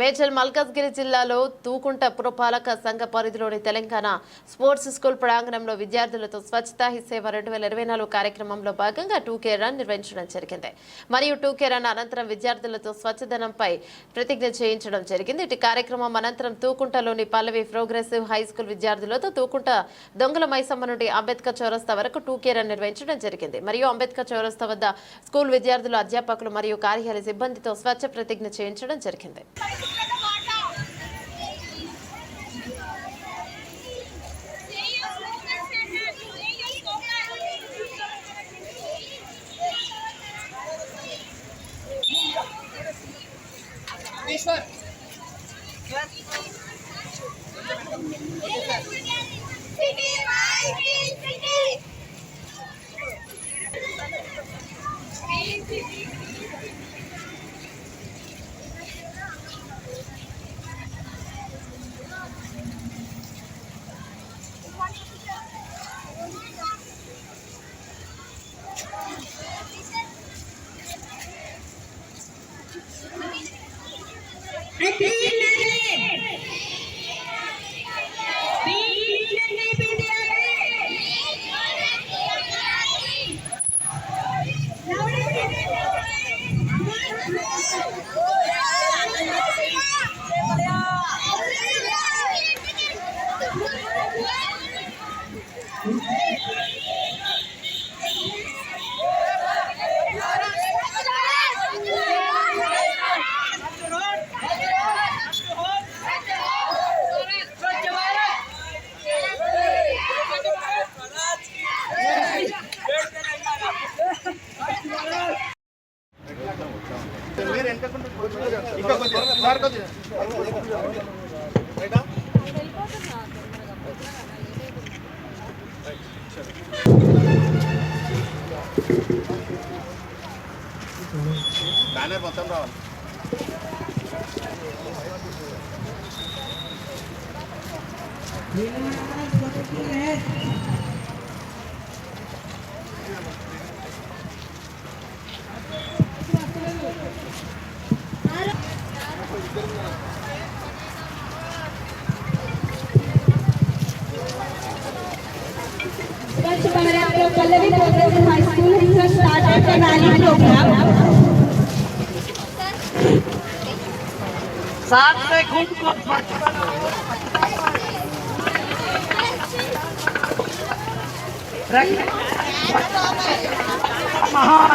Major Malkajgiri జిల్లాలో తూకుంట పురపాలక సంఘ పరిధిలోని తెలంగాణ స్పోర్ట్స్ స్కూల్ ప్రాంగణంలో విద్యార్థులతో స్వచ్ఛతా హిసేవ రెండు వేల ఇరవై నాలుగు కార్యక్రమంలో భాగంగా టూకే రన్ నిర్వహించడం జరిగింది. మరియు టూకే రన్ అనంతరం విద్యార్థులతో స్వచ్ఛదనంపై ప్రతిజ్ఞ చేయించడం జరిగింది. ఇటు కార్యక్రమం అనంతరం తూకుంటలోని పల్లవి ప్రోగ్రెసివ్ హై స్కూల్ విద్యార్థులతో తూకుంట దొంగల మైసమ్మ నుండి అంబేద్కర్ చౌరస్తా వరకు టూకే రన్ నిర్వహించడం జరిగింది. మరియు అంబేద్కర్ చౌరస్తా వద్ద స్కూల్ విద్యార్థులు అధ్యాపకులు మరియు కార్యాలయ సిబ్బందితో స్వచ్ఛ ప్రతిజ్ఞ చేయించడం జరిగింది. Yes, sir. బ్యానర్ మొత్తం రావాలి Swachh Pallavi progressive high school हिंसा स्टार्टेड प्रणाली प्रोग्राम साथ में खुद को महान।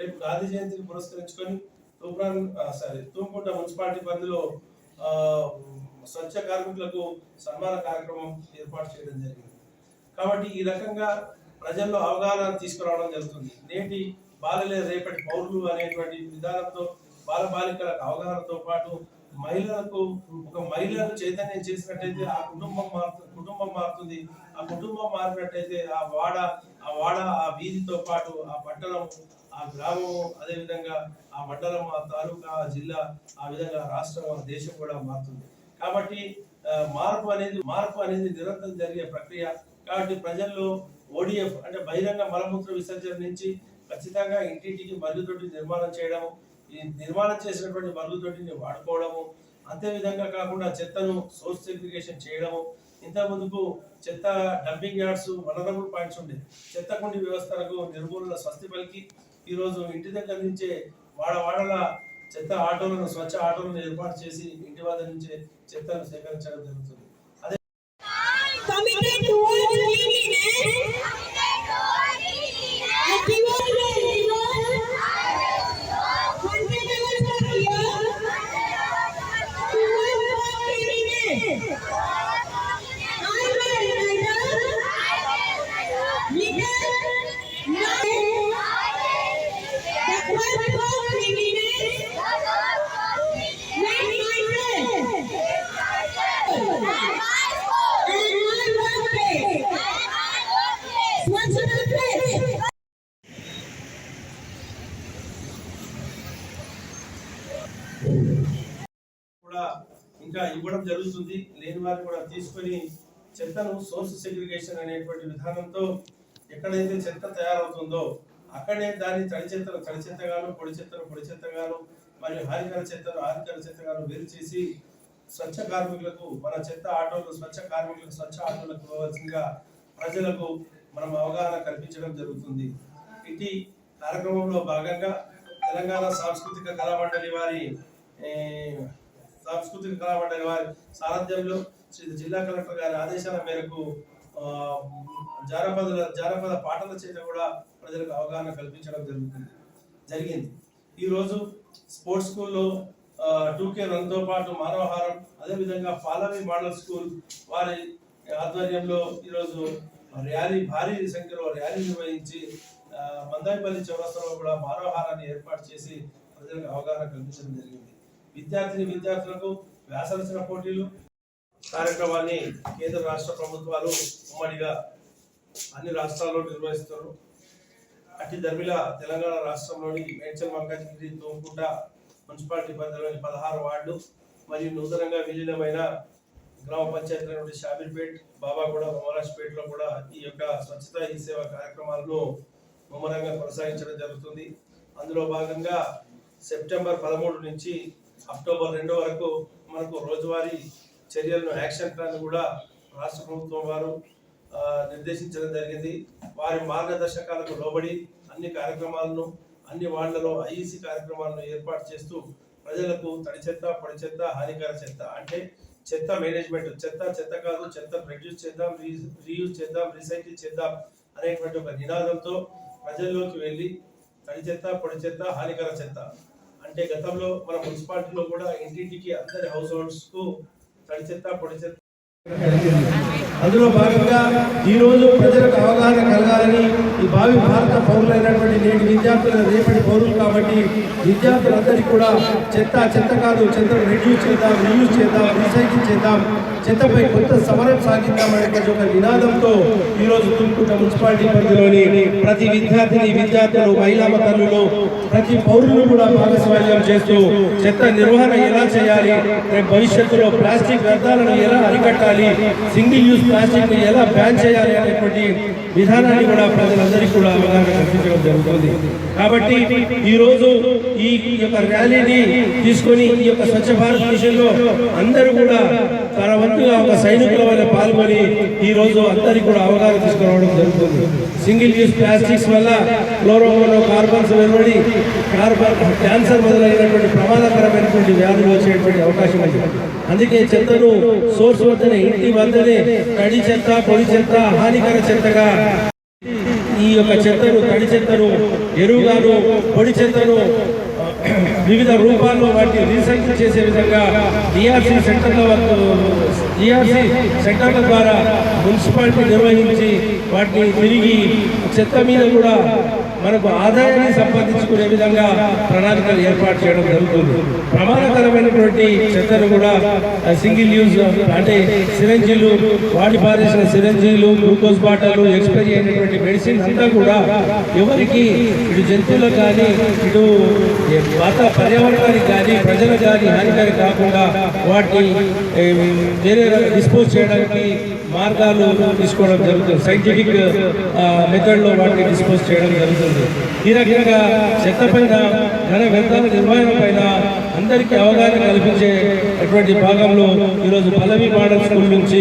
రేపు గాంధీ జయంతిని పురస్కరించుకొని తూప్రాన్ సారీ తూంకుంట మున్సిపాలిటీ పరిధిలో స్వచ్ఛ కార్మికులకు సన్మాన కార్యక్రమం ఏర్పాటు చేయడం జరిగింది. కాబట్టి ఈ రకంగా ప్రజల్లో అవగాహన తీసుకురావడం జరుగుతుంది. నేటి బాలలే రేపటి పౌరులు అనేటువంటి విధానంతో బాల బాలికలకు అవగాహనతో పాటు మహిళలకు ఒక మహిళను చైతన్యం చేసినట్టయితే ఆ కుటుంబం మారుతుంది కుటుంబం మారుతుంది. ఆ కుటుంబం మారినట్టయితే ఆ వాడ ఆ వాడ ఆ వీధితో పాటు ఆ పట్టణం ఆ గ్రామం అదే విధంగా ఆ మండలం ఆ తాలూకా ఆ జిల్లా ఆ విధంగా రాష్ట్రం ఆ దేశం కూడా మారుతుంది. కాబట్టి మార్పు అనేది మార్పు అనేది నిరంతరం జరిగే ప్రక్రియ. కాబట్టి ప్రజల్లో ఓడిఎఫ్ అంటే బహిరంగ మలమూత్ర విసర్జన నుంచి ఖచ్చితంగా ఇంటింటికి మరుగుదొడ్డి నిర్మాణం చేయడము ఈ నిర్మాణం చేసినటువంటి మరుగుదొడ్డిని వాడుకోవడము అంతే విధంగా కాకుండా చెత్తను సోర్స్ సెగ్రిగేషన్ చేయడము ఇంత ముందుకు చెత్త డంపింగ్ యార్డ్స్ వనరబుల్ పాయింట్స్ ఉండే. చెత్త కుండి వ్యవస్థలకు నిర్మూలన స్వస్తి పలికి ఈరోజు ఇంటి దగ్గర నుంచే వాడ వాడల చెత్త ఆటోలను స్వచ్ఛ ఆటోలను ఏర్పాటు చేసి ఇంటి వద్ద నుంచే చెత్తను సేకరించడం జరుగుతుంది. జరుగుతుంది. లేని వారిని కూడా తీసుకొని చెత్తను సోర్స్ సెగ్రిగేషన్ అనేటువంటి విధానంతో ఎక్కడైతే చెత్త తయారవుతుందో అక్కడే దాన్ని తడి చెత్తను తడి చెత్తగాను పొడి చెత్తను పొడి చెత్తగాను మరియు హానికర చెత్తను హానికర చెత్తగాను వేరు చేసి స్వచ్ఛ కార్మికులకు మన చెత్త ఆటోలు స్వచ్ఛ కార్మికులకు స్వచ్ఛ ఆటోలకు ఇవ్వవలసిందిగా ప్రజలకు మనం అవగాహన కల్పించడం జరుగుతుంది. ఇటీ కార్యక్రమంలో భాగంగా తెలంగాణ సాంస్కృతిక కళామండలి వారి సాంస్కృతిక కళామండలి వారి సారథ్యంలో శ్రీ జిల్లా కలెక్టర్ గారి ఆదేశాల మేరకు జానపద జానపద పాటల చేత కూడా ప్రజలకు అవగాహన కల్పించడం జరుగుతుంది జరిగింది. ఈరోజు స్పోర్ట్స్ స్కూల్లో టూ కే రన్తో పాటు మానవహారం అదేవిధంగా పాలవి మోడల్ స్కూల్ వారి ఆధ్వర్యంలో ఈరోజు ర్యాలీ భారీ సంఖ్యలో ర్యాలీ నిర్వహించి మందాయిపల్లి చౌరస్తాలో కూడా మానవహారాన్ని ఏర్పాటు చేసి ప్రజలకు అవగాహన కల్పించడం జరిగింది. విద్యార్థిని విద్యార్థులకు వ్యాసరచన పోటీలు కార్యక్రమాన్ని కేంద్ర రాష్ట్ర ప్రభుత్వాలు ఉమ్మడిగా అన్ని రాష్ట్రాల్లో నిర్వహిస్తారు. అట్టి ధర్మిల తెలంగాణ రాష్ట్రంలోని మేడ్చల్ మల్కాజ్గిరి తోంకుంట మున్సిపాలిటీ పరిధిలోని పదహారు వార్డు మరియు నూతనంగా విలీనమైన గ్రామ పంచాయతీ నుండి షాబీర్పేట్ బాబాగూడ మహారాజ్పేటలో కూడా ఈ యొక్క స్వచ్ఛత ఈ సేవ కార్యక్రమాలను ముమ్మరంగా కొనసాగించడం జరుగుతుంది. అందులో భాగంగా సెప్టెంబర్ పదమూడు నుంచి అక్టోబర్ రెండు వరకు మనకు రోజువారీ చర్యలను యాక్షన్ ప్లాన్ కూడా రాష్ట్ర ప్రభుత్వం వారు నిర్దేశించడం జరిగింది. వారి మార్గదర్శకాలకు లోబడి అన్ని కార్యక్రమాలను అన్ని వార్డులలో ఐఈసి కార్యక్రమాలను ఏర్పాటు చేస్తూ ప్రజలకు తడి చెత్త పొడి చెత్త హానికర చెత్త అంటే చెత్త మేనేజ్మెంట్ చెత్త చెత్త కాదు చెత్త ప్రొడ్యూస్ చేద్దాం రీయూజ్ చేద్దాం రీసైకిల్ చేద్దాం అనేటువంటి ఒక నినాదంతో ప్రజల్లోకి వెళ్ళి తడి చెత్త పొడి చెత్త హానికర చెత్త అంటే గతంలో మన మున్సిపాలిటీలో కూడా ఇంటింటికి అందరి హౌస్ హోల్డ్స్కు తడి చెత్త పొడి చెత్త అందులో భాగంగా ఈ రోజు ప్రజలకు అవగాహన కలగాలని ఈ భావి భారత పౌరులైనటువంటి నేటి విద్యార్థుల రేపటి పౌరులు కాబట్టి విద్యార్థులందరికీ కూడా చెత్త చెత్త కాదు చెత్తను రెడ్యూస్ చేద్దాం రీయూజ్ చేద్దాం రీసైకిల్ చేద్దాం. చెత్తపై కొత్త సమరం సాగిద్దాం ఒక నినాదంతో ఈరోజు రోజు తుమ్కుంట మున్సిపాలిటీ పరిధిలోని ప్రతి విద్యార్థిని విద్యార్థులు మహిళా తల్లులు ప్రతి పౌరులు కూడా భాగస్వామ్యం చేస్తూ చెత్త నిర్వహణ ఎలా చేయాలి? రేపు భవిష్యత్తులో ప్లాస్టిక్ వ్యర్థాలను ఎలా అరికట్టాలి? సింగిల్ యూస్ ప్లాస్టిక్ ఎలా బ్యాన్ చేయాలి అనేటువంటి విధానాన్ని కూడా ప్రజలందరికీ కూడా అవగాహన కల్పించడం జరుగుతుంది. కాబట్టి ఈ రోజు ఈ యొక్క ర్యాలీని తీసుకొని ఈ యొక్క స్వచ్ఛ భారత్ మిషన్ అందరూ కూడా తన వంతుగా ఒక సైనికుల వల్ల పాల్గొని ఈ రోజు అందరికీ కూడా అవగాహన తీసుకురావడం జరుగుతుంది. సింగిల్ యూజ్ ప్లాస్టిక్స్ వల్ల క్లోరోమోనో కార్బన్స్ వెలువడి కార్బన్ క్యాన్సర్ మొదలైనటువంటి ప్రమాదకరమైనటువంటి వ్యాధులు వచ్చేటువంటి అవకాశం ఉంది. అందుకే చెత్తను సోర్స్ వద్దనే ఇంటి వద్దనే తడి చెత్త పొడి చెత్త హానికర చెత్తగా ఈ యొక్క చెత్తను తడి చెత్తను ఎరువుగాను పొడి చెత్తను వివిధ రూపాల్లో వాటిని రీసైకిల్ చేసే విధంగా డిఆర్సి సెంటర్ల డిఆర్సి సెంటర్ల ద్వారా మున్సిపాలిటీ నిర్వహించి వాటిని తిరిగి చెత్త మీద కూడా మనకు ఆదాయాన్ని సంపాదించుకునే విధంగా ప్రణాళికలు ఏర్పాటు చేయడం జరుగుతుంది. ప్రమాదకరమైనటువంటి చెత్తను కూడా సింగిల్ యూజ్ అంటే సిరంజీలు వాడి పారేసిన సిరంజీలు గ్లూకోజ్ బాటలు ఎక్స్పైరీ అయినటువంటి మెడిసిన్స్ అంతా కూడా ఎవరికి ఇటు జంతువులకు కానీ ఇటు వాత పర్యావరణానికి కానీ ప్రజలకు కానీ హానికరం కాకుండా వాటిని వేరే డిస్పోజ్ చేయడానికి మార్గాలు తీసుకోవడం జరుగుతుంది. సైంటిఫిక్ మెథడ్లో వాటిని డిస్పోజ్ చేయడం జరుగుతుంది. ఈ రకంగా చెత్త పైన ఘన వ్యర్థాల నిర్వహణ పైన అందరికీ అవగాహన కల్పించేటువంటి భాగంలో ఈరోజు పల్లవి మోడల్ స్కూల్ నుంచి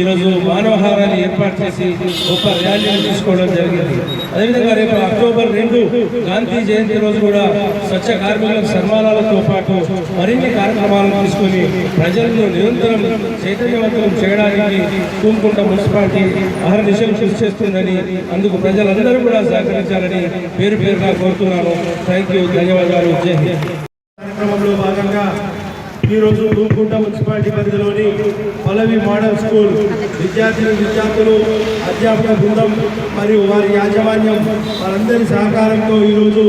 ఈరోజు మానవహారాన్ని ఏర్పాటు చేసి గొప్ప ర్యాలీని తీసుకోవడం జరిగింది. అదేవిధంగా రేపు అక్టోబర్ రెండు గాంధీ జయంతి రోజు కూడా స్వచ్ఛ కార్మికులకు సన్మానాలతో పాటు మరిన్ని కార్యక్రమాలను తీసుకొని ప్రజలను నిరంతరం చైతన్యవంతం చేయడానికి తూంకుంట మున్సిపాలిటీ అహర్నిశం కృషి చేస్తుందని అందుకు ప్రజలందరూ కూడా సహకరించాలని పేరు పేరుగా కోరుతున్నాను. థ్యాంక్ యూ ధన్యవాదాలు. జై హింద్. కార్యక్రమంలో భాగంగా ఈరోజు తూముకుంట మున్సిపాలిటీ పరిధిలోని పలవి మోడల్ స్కూల్ విద్యార్థులు విద్యార్థులు అధ్యాపక బృందం మరియు వారి యాజమాన్యం వారందరి సహకారంతో ఈరోజు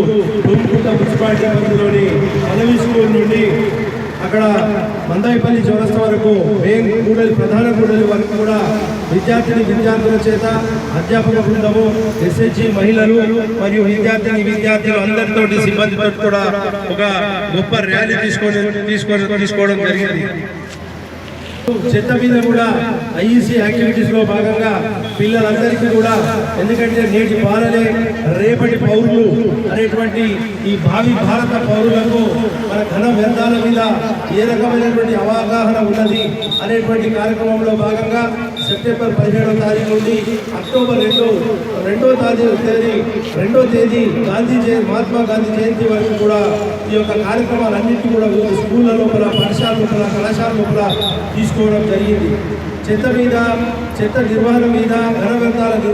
తూముకుంట మున్సిపాలిటీ పరిధిలోని పలవి స్కూల్ నుండి అక్కడ మందాయిపల్లి చౌరస్తా వరకు మెయిన్ కూడలి ప్రధాన కూడలి వరకు కూడా విద్యార్థిని విద్యార్థుల చేత అధ్యాపక బృందము ఎస్హెచ్జి మహిళలు మరియు విద్యార్థిని విద్యార్థులు అందరితోటి సిబ్బందితో కూడా ఒక గొప్ప ర్యాలీ తీసుకొని తీసుకొని తీసుకోవడం జరిగింది. చెత్త మీద కూడా ఐఈసీ యాక్టివిటీస్లో భాగంగా పిల్లలందరికీ కూడా ఎందుకంటే నేటి బాలలే రేపటి పౌరులు అనేటువంటి ఈ భావి భారత పౌరులకు మన ఘన వ్యర్థాల మీద ఏ రకమైనటువంటి అవగాహన ఉన్నది అనేటువంటి కార్యక్రమంలో భాగంగా సెప్టెంబర్ పదిహేడవ తారీఖు నుండి అక్టోబర్ రెండు రెండో తారీఖు తేదీ రెండో తేదీ గాంధీ జయంతి మహాత్మా గాంధీ జయంతి వరకు కూడా ఈ యొక్క కార్యక్రమాలన్నింటినీ కూడా స్కూళ్ళ లోపల పాఠశాల లోపల కళాశాల లోపల తీసుకోవడం జరిగింది. చెత్త మీద చెత్త నిర్వహణ మీద ఘన వ్యర్థాల నిర్వహణ